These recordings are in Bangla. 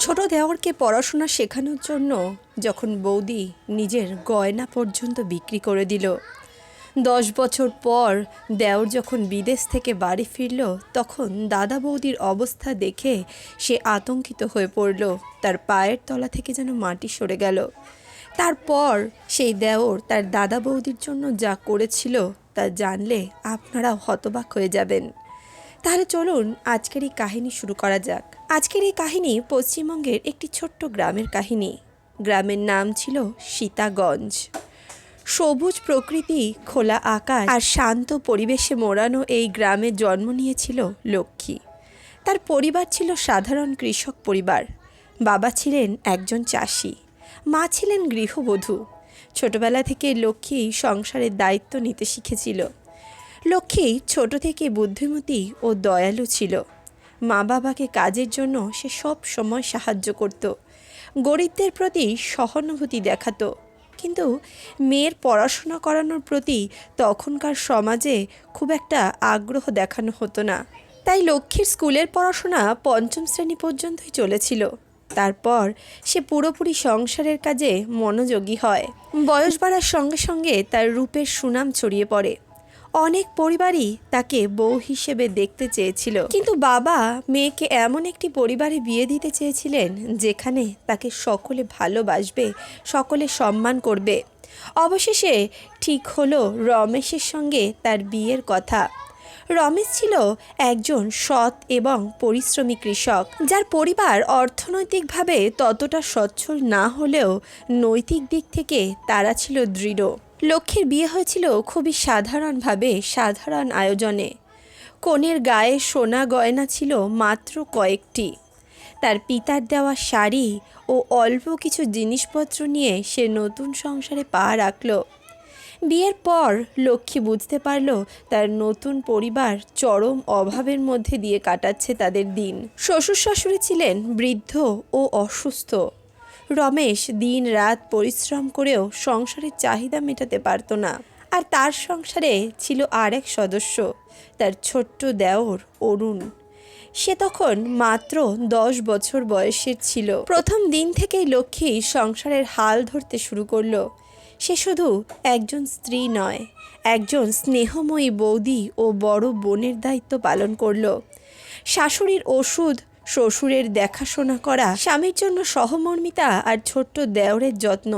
ছোট দেওরকে পড়াশোনা শেখানোর জন্য যখন বৌদি নিজের গয়না পর্যন্ত বিক্রি করে দিল। দশ বছর পর দেওর যখন বিদেশ থেকে বাড়ি ফিরল, তখন দাদা বৌদির অবস্থা দেখে সে আতঙ্কিত হয়ে পড়ল। তার পায়ের তলা থেকে যেন মাটি সরে গেল। তারপর সেই দেওর তার দাদা বৌদির জন্য যা করেছিল তা জানলে আপনারাও হতবাক হয়ে যাবেন। তাহলে চলুন আজকের এই কাহিনী শুরু করা যাক। আজকের এই কাহিনী পশ্চিমবঙ্গের একটি ছোট্ট গ্রামের কাহিনী। গ্রামের নাম ছিল সীতাগঞ্জ। সবুজ প্রকৃতি, খোলা আকাশ আর শান্ত পরিবেশে মোড়ানো এই গ্রামে জন্ম নিয়েছিল লক্ষ্মী। তার পরিবার ছিল সাধারণ কৃষক পরিবার। বাবা ছিলেন একজন চাষি, মা ছিলেন গৃহবধূ। ছোটবেলা থেকে লক্ষ্মী সংসারের দায়িত্ব নিতে শিখেছিল। লক্ষ্মী ছোট থেকে বুদ্ধিমতী ও দয়ালু ছিল। মা বাবাকে কাজের জন্য সে সব সময় সাহায্য করত। গরিবদের প্রতি সহানুভূতি দেখাতো। কিন্তু মেয়ের পড়াশোনা করানোর প্রতি তখনকার সমাজে খুব একটা আগ্রহ দেখানো হতো না। তাই লক্ষ্মীর স্কুলের পড়াশোনা পঞ্চম শ্রেণি পর্যন্তই চলেছিল। তারপর সে পুরোপুরি সংসারের কাজে মনোযোগী হয়। বয়স বাড়ার সঙ্গে সঙ্গে তার রূপের সুনাম ছড়িয়ে পড়ে। অনেক পরিবারই তাকে বউ হিসেবে দেখতে চেয়েছিল। কিন্তু বাবা মেয়েকে এমন একটি পরিবারে বিয়ে দিতে চেয়েছিলেন যেখানে তাকে সকলে ভালোবাসবে, সকলে সম্মান করবে। অবশেষে ঠিক হলো রমেশের সঙ্গে তার বিয়ের কথা। রমেশ ছিল একজন সৎ এবং পরিশ্রমী কৃষক, যার পরিবার অর্থনৈতিকভাবে ততটা সচ্ছল না হলেও নৈতিক দিক থেকে তারা ছিল দৃঢ়। লক্ষ্যের বিয়ে হয়েছিল খুবই সাধারণভাবে, সাধারণ আয়োজনে। কনের গায়ে সোনা গয়না ছিল মাত্র কয়েকটি। তার পিতার দেওয়া শাড়ি ও অল্প কিছু জিনিসপত্র নিয়ে সে নতুন সংসারে পা রাখল। বিয়ের পর লক্ষ্মী বুঝতে পারল তার নতুন পরিবার চরম অভাবের মধ্যে দিয়ে কাটাচ্ছে তাদের দিন। শ্বশুর শাশুড়ি ছিলেন বৃদ্ধ ও অসুস্থ। রমেশ দিন রাত পরিশ্রম করেও সংসারের চাহিদা মেটাতে পারতো না। আর তার সংসারে ছিল আর এক সদস্য, তার ছোট্ট দেওর অরুণ। সে তখন মাত্র দশ বছর বয়সের ছিল। প্রথম দিন থেকেই লক্ষ্মী সংসারের হাল ধরতে শুরু করল। সে শুধু একজন স্ত্রী নয়, একজন স্নেহময়ী বৌদি ও বড় বোনের দায়িত্ব পালন করল। শাশুড়ির ওষুধ শ্বশুরের দেখাশোনা করা, স্বামীর জন্য সহমর্মিতা আর ছোট্ট দেওরের যত্ন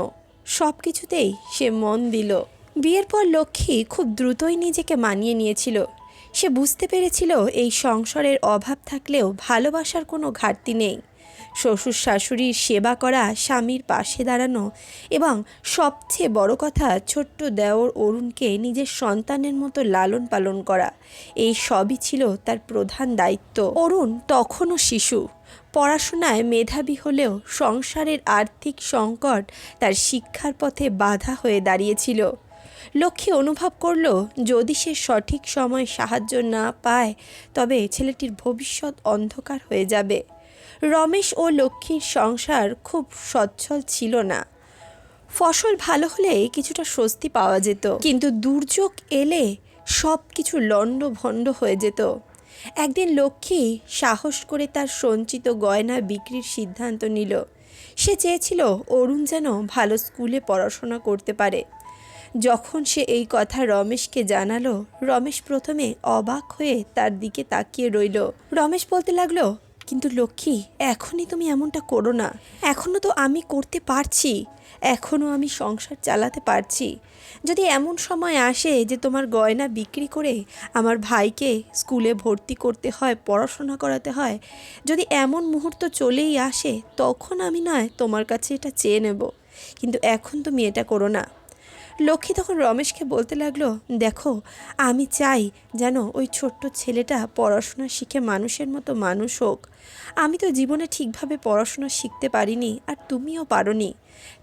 সব কিছুতেই সে মন দিল। বিয়ের পর লক্ষ্মী খুব দ্রুতই নিজেকে মানিয়ে নিয়েছিল। সে বুঝতে পেরেছিল এই সংসারের অভাব থাকলেও ভালোবাসার কোনো ঘাটতি নেই। শ্বশুর শাশুড়ির সেবা করা স্বামীর পাশে দাঁড়ানো এবং সবচেয়ে বড় কথা, ছোট্ট দেওর অরুণকে নিজের সন্তানের মতো লালন পালন করা। এই সবই ছিল তার প্রধান দায়িত্ব। অরুণ তখনও শিশু। পড়াশোনায় মেধাবী হলেও সংসারের আর্থিক সংকট তার শিক্ষার পথে বাধা হয়ে দাঁড়িয়েছিল। লক্ষ্মী অনুভব করল, যদি সে সঠিক সময় সাহায্য না পায়, তবে ছেলেটির ভবিষ্যৎ অন্ধকার হয়ে যাবে। রমেশ ও লক্ষ্মীর সংসার খুব সচ্ছল ছিল না। ফসল ভালো হলে কিছুটা স্বস্তি পাওয়া যেত। কিন্তু দুর্যোগ এলে সব কিছু লণ্ডভণ্ড হয়ে যেত। একদিন লক্ষ্মী সাহস করে তার সঞ্চিত গয়না বিক্রির সিদ্ধান্ত নিল। সে চেয়েছিল অরুণ যেন ভালো স্কুলে পড়াশোনা করতে পারে। যখন সে এই কথা রমেশকে জানালো, রমেশ প্রথমে অবাক হয়ে তার দিকে তাকিয়ে রইল। রমেশ বলতে লাগল কিন্তু লক্ষ্মী, এখনই তুমি এমনটা করো না। এখনও তো আমি করতে পারছি। এখনও আমি সংসার চালাতে পারছি। যদি এমন সময় আসে যে তোমার গয়না বিক্রি করে আমার ভাইকে স্কুলে ভর্তি করতে হয়, পড়াশোনা করাতে হয়, যদি এমন মুহূর্ত চলেই আসে, তখন আমি নয় তোমার কাছে এটা চেয়ে নেব। কিন্তু এখন তুমি এটা করো না। লক্ষ্মী তখন রমেশকে বলতে লাগল, দেখো, আমি চাই যেন ওই ছোট্ট ছেলেটা পড়াশোনা শিখে মানুষের মতো মানুষ হোক। আমি তো জীবনে ঠিকভাবে পড়াশোনা শিখতে পারিনি আর তুমিও পারোনি।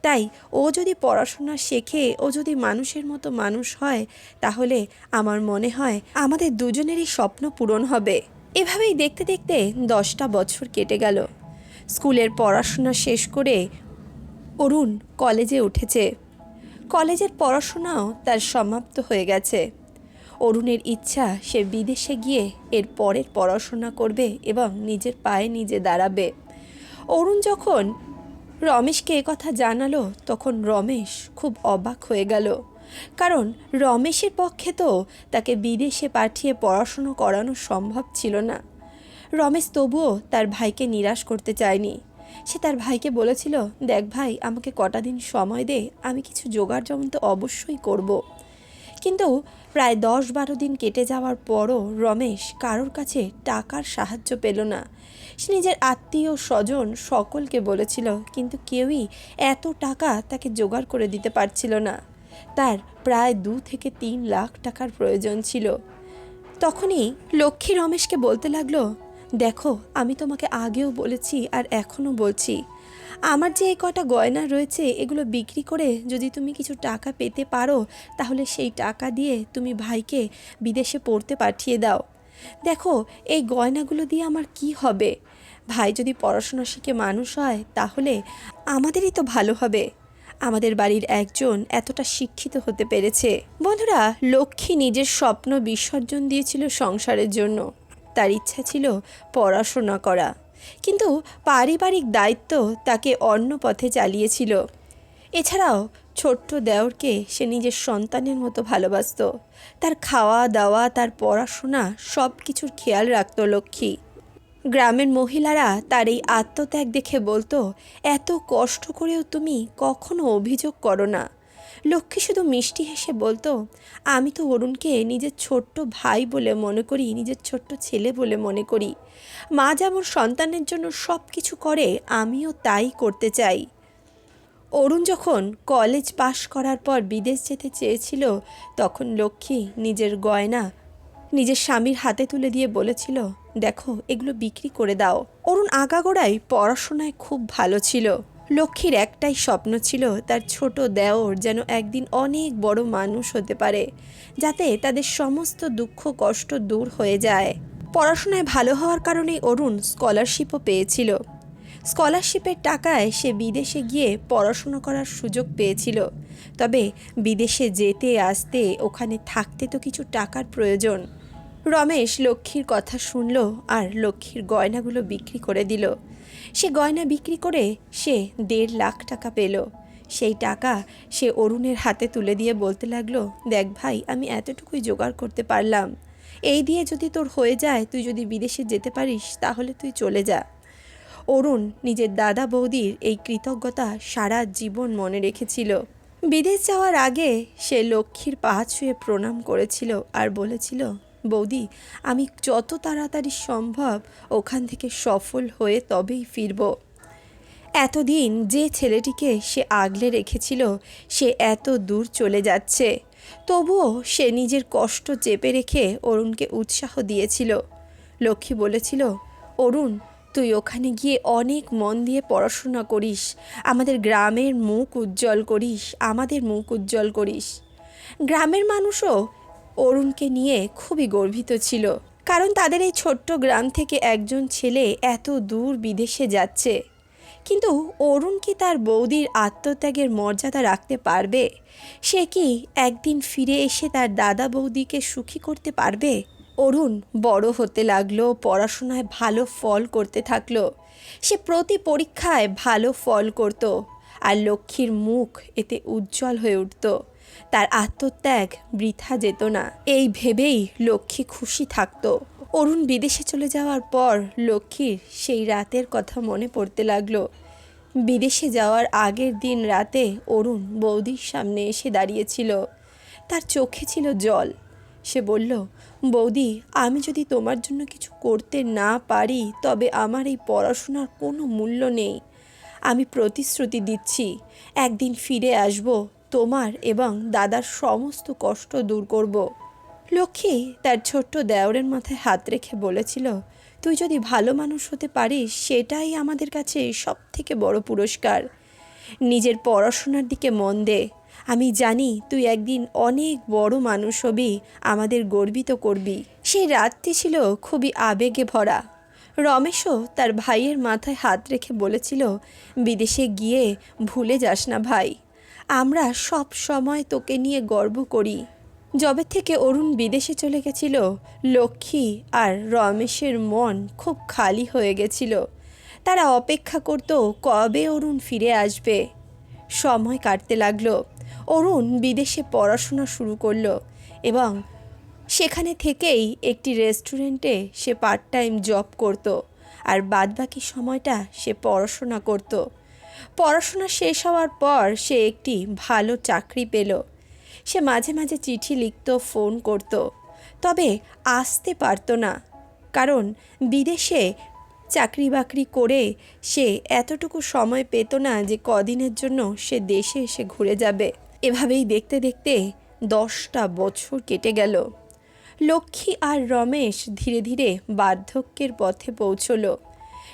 তাই ও যদি পড়াশোনা শেখে, ও যদি মানুষের মতো মানুষ হয়, তাহলে আমার মনে হয় আমাদের দুজনেরই স্বপ্ন পূরণ হবে। এভাবেই দেখতে দেখতে দশটা বছর কেটে গেল। স্কুলের পড়াশোনা শেষ করে অরুণ কলেজে উঠেছে। কলেজের পড়াশোনাও তার সমাপ্ত হয়ে গেছে। অরুণের ইচ্ছা, সে বিদেশে গিয়ে এর পরের পড়াশোনা করবে এবং নিজের পায়ে নিজে দাঁড়াবে। অরুণ যখন রমেশকে কথা জানালো, তখন রমেশ খুব অবাক হয়ে গেল। কারণ রমেশের পক্ষে তো তাকে বিদেশে পাঠিয়ে পড়াশুনো করানো সম্ভব ছিল না। রমেশ তবুও তার ভাইকে নিরাশ করতে চায়নি। সে তার ভাইকে বলেছিল, দেখ ভাই, আমাকে কটা দিন সময় দে, আমি কিছু জোগাড় তো অবশ্যই করব। কিন্তু প্রায় দশ বারো দিন কেটে যাওয়ার পরও রমেশ কারোর কাছে টাকার সাহায্য পেল না। সে নিজের আত্মীয় স্বজন সকলকে বলেছিল, কিন্তু কেউই এত টাকা তাকে জোগাড় করে দিতে পারছিল না। তার প্রায় দু থেকে তিন লাখ টাকার প্রয়োজন ছিল। তখনই লক্ষ্মী রমেশকে বলতে লাগল দেখো, আমি তোমাকে আগেও বলেছি আর এখনও বলছি। আমার যে এই কটা গয়না রয়েছে, এগুলো বিক্রি করে যদি তুমি কিছু টাকা পেতে পারো, তাহলে সেই টাকা দিয়ে তুমি ভাইকে বিদেশে পড়তে পাঠিয়ে দাও। দেখো, এই গয়নাগুলো দিয়ে আমার কি হবে? ভাই যদি পড়াশোনা শিখে মানুষ হয়, তাহলে আমাদেরই তো ভালো হবে। আমাদের বাড়ির একজন এতটা শিক্ষিত হতে পেরেছে। বন্ধুরা, লক্ষ্মী নিজের স্বপ্ন বিসর্জন দিয়েছিল সংসারের জন্য। তার ইচ্ছা ছিল পড়াশোনা করা। কিন্তু পারিবারিক দায়িত্ব তাকে অন্য পথে চালিয়েছিল। এছাড়াও ছোট্ট দেওরকে সে নিজের সন্তানের মতো ভালোবাসত। তার খাওয়া দাওয়া তার পড়াশোনা সব কিছুর খেয়াল রাখত লক্ষ্মী। গ্রামের মহিলারা তার এই আত্মত্যাগ দেখে বলতো, এত কষ্ট করেও তুমি কখনো অভিযোগ করো না। লক্ষ্মী শুধু মিষ্টি হেসে বলতো, আমি তো অরুণকে নিজের ছোট্ট ভাই বলে মনে করি, নিজের ছোট্ট ছেলে বলে মনে করি। মা যেমন সন্তানের জন্য সব কিছু করে, আমিও তাই করতে চাই। অরুণ যখন কলেজ পাশ করার পর বিদেশ যেতে চেয়েছিল, তখন লক্ষ্মী নিজের গয়না নিজের স্বামীর হাতে তুলে দিয়ে বলেছিল, দেখো, এগুলো বিক্রি করে দাও। অরুণ আগাগোড়াই পড়াশোনায় খুব ভালো ছিল। লক্ষ্মীর একটাই স্বপ্ন ছিল তার ছোট দেওর যেন একদিন অনেক বড় মানুষ হতে পারে, যাতে তাদের সমস্ত দুঃখ কষ্ট দূর হয়ে যায়। পড়াশোনায় ভালো হওয়ার কারণে অরুণ স্কলারশিপও পেয়েছিল। স্কলারশিপের টাকায় সে বিদেশে গিয়ে পড়াশুনো করার সুযোগ পেয়েছিল। তবে বিদেশে যেতে আসতে ওখানে থাকতে তো কিছু টাকার প্রয়োজন। রমেশ লক্ষ্মীর কথা শুনল আর লক্ষ্মীর গয়নাগুলো বিক্রি করে দিল। সে গয়না বিক্রি করে সে দেড় লাখ টাকা পেল। সেই টাকা সে অরুণের হাতে তুলে দিয়ে বলতে লাগল, দেখ ভাই, আমি এতটুকুই জোগাড় করতে পারলাম। এই দিয়ে যদি তোর হয়ে যায়, তুই যদি বিদেশে যেতে পারিস, তাহলে তুই চলে যা। অরুণ নিজের দাদা বৌদির এই কৃতজ্ঞতা সারা জীবন মনে রেখেছিল। বিদেশ যাওয়ার আগে সে লক্ষ্মীর পা ছুঁয়ে প্রণাম করেছিল আর বলেছিল বৌদি, আমি যত তাড়াতাড়ি সম্ভব ওখান থেকে সফল হয়ে তবেই ফিরব। এতদিন যে ছেলেটিকে সে আগলে রেখেছিল, সে এত দূর চলে যাচ্ছে। তবুও সে নিজের কষ্ট চেপে রেখে অরুণকে উৎসাহ দিয়েছিল। লক্ষ্মী বলেছিল, অরুণ, তুই ওখানে গিয়ে অনেক মন দিয়ে পড়াশোনা করিস। আমাদের গ্রামের মুখ উজ্জ্বল করিস, আমাদের মুখ উজ্জ্বল করিস। গ্রামের মানুষও অরুণকে নিয়ে খুবই গর্বিত ছিল, কারণ তাদের এই ছোট্ট গ্রাম থেকে একজন ছেলে এত দূর বিদেশে যাচ্ছে। কিন্তু অরুণ কি তার বৌদির আত্মত্যাগের মর্যাদা রাখতে পারবে? সে কি একদিন ফিরে এসে তার দাদা বৌদিকে সুখী করতে পারবে? অরুণ বড় হতে লাগল, পড়াশোনায় ভালো ফল করতে থাকল। সে প্রতি পরীক্ষায় ভালো ফল করত, আর লক্ষ্মীর মুখ এতে উজ্জ্বল হয়ে উঠত। তার আত্মত্যাগ বৃথা যেত না। এই ভেবেই লক্ষ্মী খুশি থাকতো। অরুণ বিদেশে চলে যাওয়ার পর লক্ষ্মীর সেই রাতের কথা মনে পড়তে লাগল। বিদেশে যাওয়ার আগের দিন রাতে অরুণ বৌদির সামনে এসে দাঁড়িয়েছিল। তার চোখে ছিল জল। সে বলল, বৌদি, আমি যদি তোমার জন্য কিছু করতে না পারি, তবে আমার এই পড়াশোনার কোনো মূল্য নেই। আমি প্রতিশ্রুতি দিচ্ছি, একদিন ফিরে আসব তোমার এবং দাদার সমস্ত কষ্ট দূর করব। লক্ষ্মী তার ছোট্ট দেওরের মাথায় হাত রেখে বলেছিল, তুই যদি ভালো মানুষ হতে পারিস, সেটাই আমাদের কাছে সব থেকে বড় পুরস্কার। নিজের পড়াশোনার দিকে মন দে। আমি জানি তুই একদিন অনেক বড় মানুষ হবি, আমাদের গর্বিত করবি। সেই রাতটি ছিল খুবই আবেগে ভরা। রমেশও তার ভাইয়ের মাথায় হাত রেখে বলেছিল, বিদেশে গিয়ে ভুলে যাস না ভাই। আমরা সব সময় তোকে নিয়ে গর্ব করি। যবে থেকে অরুণ বিদেশে চলে গেছিল, লক্ষ্মী আর রমেশের মন খুব খালি হয়ে গেছিল। তারা অপেক্ষা করত কবে অরুণ ফিরে আসবে। সময় কাটতে লাগল। অরুণ বিদেশে পড়াশোনা শুরু করল এবং সেখানে থেকেই একটি রেস্টুরেন্টে সে পার্ট টাইম জব করত আর বাদবাকি সময়টা সে পড়াশোনা করত। পড়াশোনা শেষ হওয়ার পর সে একটি ভালো চাকরি পেল। সে মাঝে মাঝে চিঠি লিখত, ফোন করত, তবে আসতে পারতো না। কারণ বিদেশে চাকরি বাকরি করে সে এতটুকু সময় পেত না যে কদিনের জন্য সে দেশে এসে ঘুরে যাবে। এভাবেই দেখতে দেখতে দশটা বছর কেটে গেল। লক্ষ্মী আর রমেশ ধীরে ধীরে বার্ধক্যের পথে পৌঁছলো।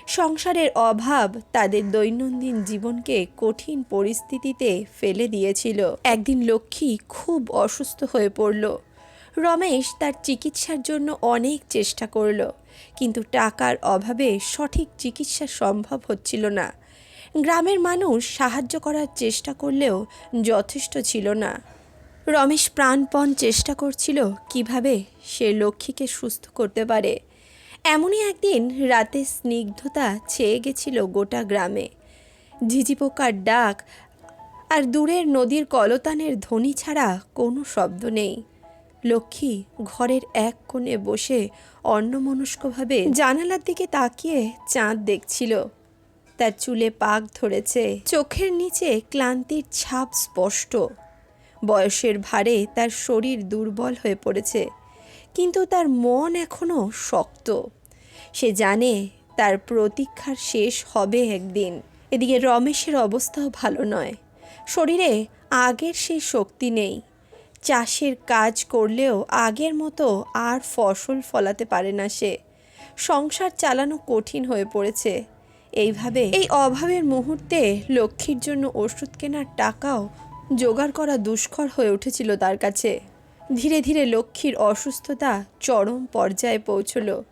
সংসারের অভাব তাদের দৈনন্দিন জীবনকে কঠিন পরিস্থিতিতে ফেলে দিয়েছিল। একদিন লক্ষ্মী খুব অসুস্থ হয়ে পড়ল। রমেশ তার চিকিৎসার জন্য অনেক চেষ্টা করল, কিন্তু টাকার অভাবে সঠিক চিকিৎসা সম্ভব হচ্ছিল না। গ্রামের মানুষ সাহায্য করার চেষ্টা করলেও যথেষ্ট ছিল না। রমেশ প্রাণপণ চেষ্টা করছিল কীভাবে সে লক্ষ্মীকে সুস্থ করতে পারে। এমনই একদিন রাতে স্নিগ্ধতা ছেয়ে গেছিল গোটা গ্রামে। ঝিঝি পোকার ডাক আর দূরের নদীর কলতানের ধ্বনি ছাড়া কোনো শব্দ নেই। লক্ষ্মী ঘরের এক কোণে বসে অন্যমনস্কভাবে জানালার দিকে তাকিয়ে চাঁদ দেখছিল। তার চুলে পাক ধরেছে। চোখের নিচে ক্লান্তির ছাপ স্পষ্ট। বয়সের ভারে তার শরীর দুর্বল হয়ে পড়েছে। কিন্তু তার মন এখনও শক্ত। সে জানে তার প্রতীক্ষার শেষ হবে একদিন। এদিকে রমেশের অবস্থাও ভালো নয়। শরীরে আগের সেই শক্তি নেই। চাষের কাজ করলেও আগের মতো আর ফসল ফলাতে পারে না সে। সংসার চালানো কঠিন হয়ে পড়েছে। এইভাবে এই অভাবের মুহূর্তে লক্ষ্মীর জন্য ওষুধ কেনার টাকাও জোগাড় করা দুষ্কর হয়ে উঠেছিল তার কাছে। ধীরে ধীরে লক্ষ্মীর অসুস্থতা চরম পর্যায়ে পৌঁছল।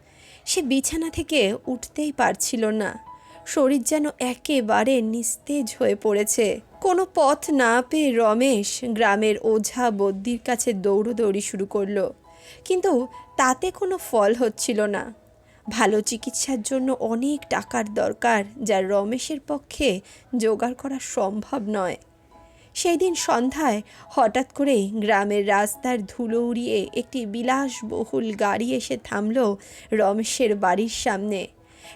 সে বিছানা থেকে উঠতেই পারছিল না। শরীর যেন একেবারে নিস্তেজ হয়ে পড়েছে। কোনো পথ না পেয়ে রমেশ গ্রামের ওঝা বদ্যির কাছে দৌড়দৌড়ি শুরু করল। কিন্তু তাতে কোনো ফল হচ্ছিল না। ভালো চিকিৎসার জন্য অনেক টাকার দরকার, যা রমেশের পক্ষে জোগাড় করা সম্ভব নয়। সেই দিন সন্ধ্যায় হঠাৎ করেই গ্রামের রাস্তার ধুলো উড়িয়ে একটি বিলাসবহুল গাড়ি এসে থামল রমেশের বাড়ির সামনে।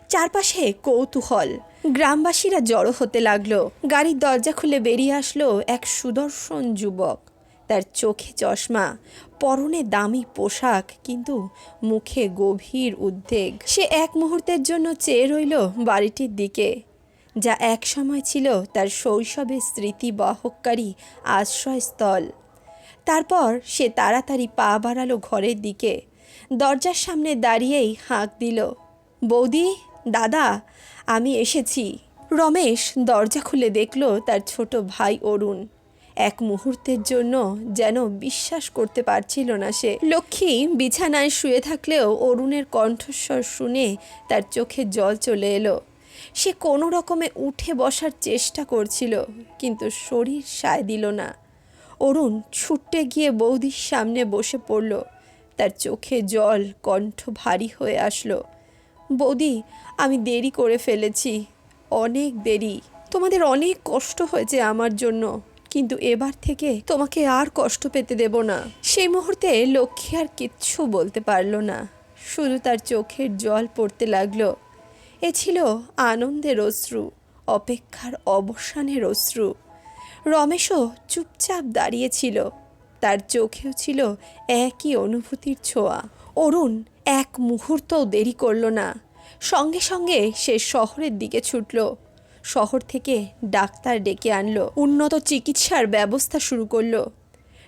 চারপাশে কৌতূহল। গ্রামবাসীরা জড়ো হতে লাগল। গাড়ির দরজা খুলে বেরিয়ে আসলো এক সুদর্শন যুবক। তার চোখে চশমা, পরনে দামি পোশাক কিন্তু মুখে গভীর উদ্বেগ। সে এক মুহূর্তের জন্য চেয়ে রইল বাড়িটির দিকে। যা এক সময় ছিল তার শৈশবের স্মৃতি বহকারী আশ্রয়স্থল। তারপর সে তাড়াতাড়ি পা বাড়ালো ঘরের দিকে। দরজার সামনে দাঁড়িয়েই হাঁক দিল, বৌদি, দাদা, আমি এসেছি। রমেশ দরজা খুলে দেখল তার ছোট ভাই অরুণ। এক মুহূর্তের জন্য যেন বিশ্বাস করতে পারছিল না সে। লক্ষ্মী বিছানায় শুয়ে থাকলেও অরুণের কণ্ঠস্বর শুনে তার চোখে জল চলে এলো। সে কোনো রকমে উঠে বসার চেষ্টা করছিল, কিন্তু শরীর সায় দিল না। অরুণ ছুট্টে গিয়ে বৌদির সামনে বসে পড়ল। তার চোখে জল, কণ্ঠ ভারী হয়ে আসলো। বৌদি, আমি দেরি করে ফেলেছি। অনেক দেরি। তোমাদের অনেক কষ্ট হয়েছে আমার জন্য, কিন্তু এবার থেকে তোমাকে আর কষ্ট পেতে দেব না। সেই মুহূর্তে লক্ষ্মী আর কিচ্ছু বলতে পারল না। শুধু তার চোখের জল পড়তে লাগল। এ ছিল আনন্দের অশ্রু, অপেক্ষার অবসানের অশ্রু। রমেশও চুপচাপ দাঁড়িয়েছিল। তার চোখেও ছিল একই অনুভূতির ছোঁয়া। অরুণ এক মুহূর্তও দেরি করল না। সঙ্গে সঙ্গে সে শহরের দিকে ছুটল। শহর থেকে ডাক্তার ডেকে আনলো। উন্নত চিকিৎসার ব্যবস্থা শুরু করল।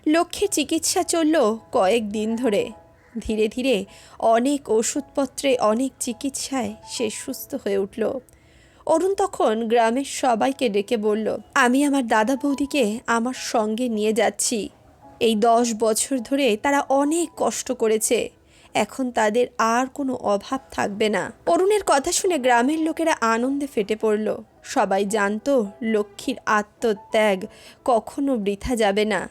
লক্ষ্যে চিকিৎসা চলল কয়েক দিন ধরে। ধীরে ধীরে অনেক ওষুধপত্রে, অনেক চিকিৎসায় সে সুস্থ হয়ে উঠল। অরুণ তখন গ্রামের সবাইকে ডেকে বলল, আমি আমার দাদা বৌদিকে আমার সঙ্গে নিয়ে যাচ্ছি। এই দশ বছর ধরে তারা অনেক কষ্ট করেছে। এখন তাদের আর কোনো অভাব থাকবে না। অরুণের কথা শুনে গ্রামের লোকেরা আনন্দে ফেটে পড়ল। সবাই জানতো লক্ষ্মীর আত্মত্যাগ কখনো বৃথা যাবে না।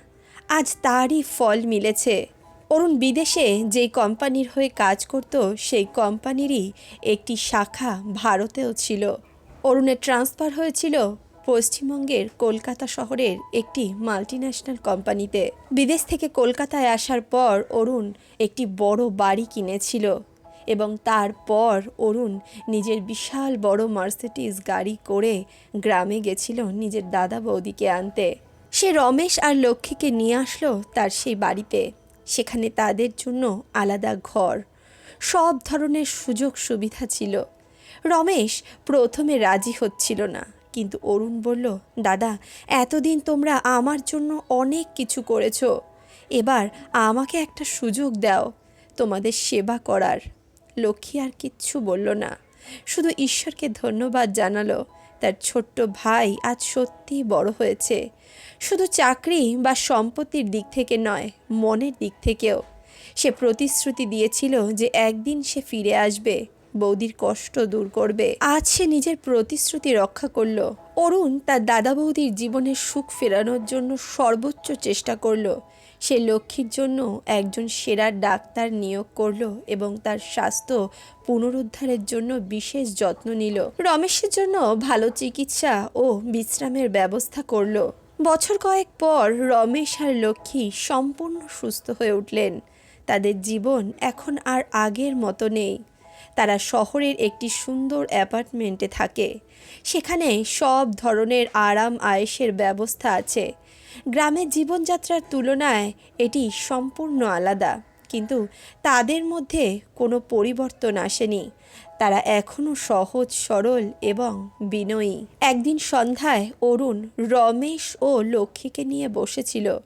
আজ তারই ফল মিলেছে। অরুণ বিদেশে যেই কোম্পানির হয়ে কাজ করত, সেই কোম্পানিরই একটি শাখা ভারতেও ছিল। অরুণের ট্রান্সফার হয়েছিল পশ্চিমবঙ্গের কলকাতা শহরের একটি মাল্টিন্যাশনাল কোম্পানিতে। বিদেশ থেকে কলকাতায় আসার পর অরুণ একটি বড় বাড়ি কিনেছিল এবং তারপর অরুণ নিজের বিশাল বড় মার্সিডিজ গাড়ি করে গ্রামে গেছিল নিজের দাদা বৌদিকে আনতে। সে রমেশ আর লক্ষ্মীকে নিয়ে আসলো তার সেই বাড়িতে। সেখানে তাদের জন্য আলাদা ঘর। সব ধরনের সুযোগ সুবিধা ছিল। রমেশ প্রথমে রাজি হচ্ছিল না, কিন্তু অরুণ বলল, দাদা, এতদিন তোমরা আমার জন্য অনেক কিছু করেছ। এবার আমাকে একটা সুযোগ দাও, তোমাদের সেবা করার। লক্ষ্মী আর কিচ্ছু বলল না। শুধু ঈশ্বরকে ধন্যবাদ জানালো তার ছোট্ট ভাই আজ সত্যিই বড় হয়েছে। শুধু চাকরি বা সম্পত্তির দিক থেকে নয়, মনের দিক থেকেও। সে প্রতিশ্রুতি দিয়েছিল যে একদিন সে ফিরে আসবে, বৌদির কষ্ট দূর করবে। আজ সে নিজের প্রতিশ্রুতি রক্ষা করল। অরুণ তার দাদা বৌদির জীবনের সুখ ফেরানোর জন্য সর্বোচ্চ চেষ্টা করল। সে লক্ষ্মীর জন্য একজন সেরা ডাক্তার নিয়োগ করল এবং তার স্বাস্থ্য পুনরুদ্ধারের জন্য বিশেষ যত্ন নিল। রমেশের জন্য ভালো চিকিৎসা ও বিশ্রামের ব্যবস্থা করল। বছর কয়েক পর রমেশ আর লক্ষ্মী সম্পূর্ণ সুস্থ হয়ে উঠলেন। তাদের জীবন এখন আর আগের মতো নেই। তারা শহরের একটি সুন্দর অ্যাপার্টমেন্টে থাকে। সেখানে সব ধরনের আরাম আয়েসের ব্যবস্থা আছে। গ্রামের জীবনযাত্রার তুলনায় এটি সম্পূর্ণ আলাদা। কিন্তু তাদের মধ্যে কোনো পরিবর্তন আসেনি। তারা এখনও সহজ, সরল এবং বিনয়ী। একদিন সন্ধ্যায় অরুণ রমেশ ও লক্ষ্মীকে নিয়ে বসেছিল।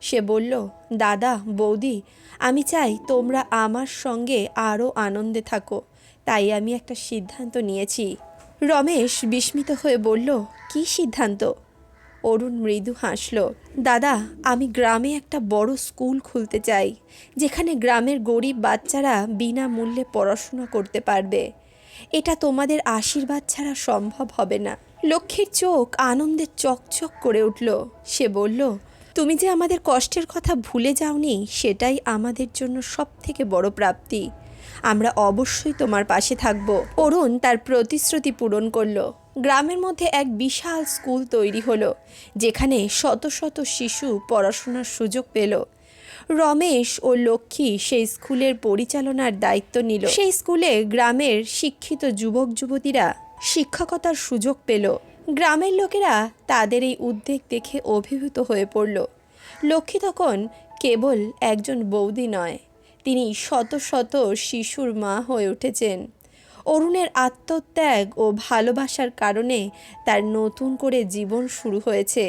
সে বলল, দাদা, বৌদি, আমি চাই তোমরা আমার সঙ্গে আরও আনন্দে থাকো। তাই আমি একটা সিদ্ধান্ত নিয়েছি। রমেশ বিস্মিত হয়ে বলল, কী সিদ্ধান্ত? অরুণ মৃদু হাসল, দাদা, আমি গ্রামে একটা বড় স্কুল খুলতে চাই, যেখানে গ্রামের গরিব বাচ্চারা বিনামূল্যে পড়াশোনা করতে পারবে। এটা তোমাদের আশীর্বাদ ছাড়া সম্ভব হবে না। লক্ষ্মীর চোখ আনন্দে চকচক করে উঠল। সে বলল, তুমি যে আমাদের কষ্টের কথা ভুলে যাওনি, সেটাই আমাদের জন্য সব থেকে বড় প্রাপ্তি। আমরা অবশ্যই তোমার পাশে থাকব। অরুণ তার প্রতিশ্রুতি পূরণ করল। গ্রামের মধ্যে এক বিশাল স্কুল তৈরি হলো, যেখানে শত শত শিশু পড়াশোনার সুযোগ পেল। রমেশ ও লক্ষ্মী সেই স্কুলের পরিচালনার দায়িত্ব নিল। সেই স্কুলে গ্রামের শিক্ষিত যুবক যুবতীরা শিক্ষকতার সুযোগ পেল। গ্রামের লোকেরা তাদের এই উদ্যোগ দেখে অভিভূত হয়ে পড়ল। লক্ষ্মী তখন কেবল একজন বৌদি নয়, তিনি শত শত শিশুর মা হয়ে উঠেছেন। অরুণের আত্মত্যাগ ও ভালোবাসার কারণে তার নতুন করে জীবন শুরু হয়েছে।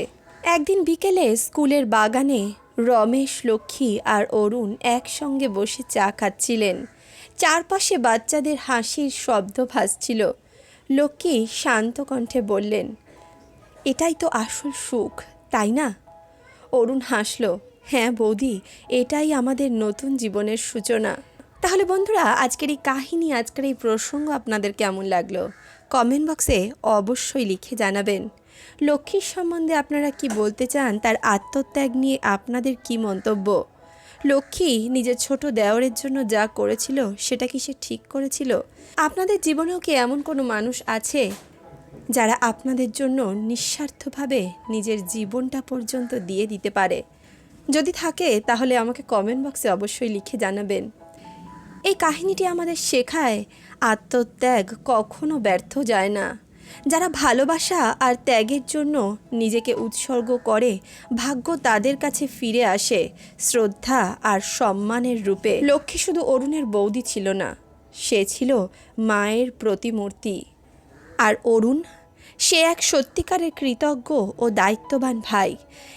একদিন বিকেলে স্কুলের বাগানে রমেশ, লক্ষ্মী আর অরুণ একসঙ্গে বসে চা খাচ্ছিলেন। চারপাশে বাচ্চাদের হাসির শব্দ ভাসছিল। লক্ষ্মী শান্ত কণ্ঠে বললেন, এটাই তো আসল সুখ, তাই না? অরুণ হাসল হ্যাঁ বৌদি, এটাই আমাদের নতুন জীবনের সূচনা। তাহলে বন্ধুরা, আজকের এই কাহিনী, আজকের এই প্রসঙ্গ আপনাদের কেমন লাগল? কমেন্ট বক্সে অবশ্যই লিখে জানাবেন। লক্ষ্মীর সম্বন্ধে আপনারা কি বলতে চান, তার আত্মত্যাগ নিয়ে আপনাদের কি মন্তব্য? লক্ষ্মী নিজের ছোট দেওরের জন্য যা করেছিল, সেটা কি সে ঠিক করেছিল? আপনাদের জীবনেও কি এমন কোনো মানুষ আছে, যারা আপনাদের জন্য নিঃস্বার্থভাবে নিজের জীবনটা পর্যন্ত দিয়ে দিতে পারে? যদি থাকে, তাহলে আমাকে কমেন্ট বক্সে অবশ্যই লিখে জানাবেন। এই কাহিনীটি আমাদের শেখায় আত্মত্যাগ কখনো ব্যর্থ যায় না। যারা ভালোবাসা আর ত্যাগের জন্য নিজেকে উৎসর্গ করে, ভাগ্য তাদের কাছে ফিরে আসে শ্রদ্ধা আর সম্মানের রূপে। লক্ষ্মী শুধু অরুণের বৌদি ছিল না, সে ছিল মায়ের প্রতিমূর্তি। আর অরুণ সে এক সত্যিকারের কৃতজ্ঞ ও দায়িত্ববান ভাই,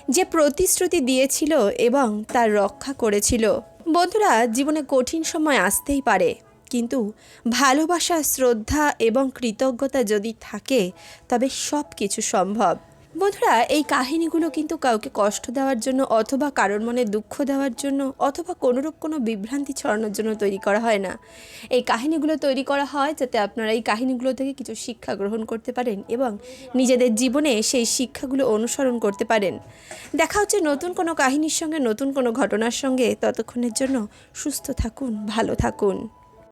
যে প্রতিশ্রুতি দিয়েছিল এবং তার রক্ষা করেছিল। বন্ধুরা, জীবনে কঠিন সময় আসতেই পারে, কিন্তু ভালোবাসা, শ্রদ্ধা এবং কৃতজ্ঞতা যদি থাকে, তবে সব কিছু সম্ভব। বন্ধুরা, এই কাহিনীগুলো কিন্তু কাউকে কষ্ট দেওয়ার জন্য অথবা কারোর মনে দুঃখ দেওয়ার জন্য অথবা কোনোরূপ কোনো বিভ্রান্তি ছড়ানোর জন্য তৈরি করা হয় না। এই কাহিনীগুলো তৈরি করা হয় যাতে আপনারা এই কাহিনীগুলো থেকে কিছু শিক্ষা গ্রহণ করতে পারেন এবং নিজেদের জীবনে সেই শিক্ষাগুলো অনুসরণ করতে পারেন। দেখা হচ্ছে নতুন কোনো কাহিনীর সঙ্গে, নতুন কোনো ঘটনার সঙ্গে। ততক্ষণের জন্য সুস্থ থাকুন, ভালো থাকুন।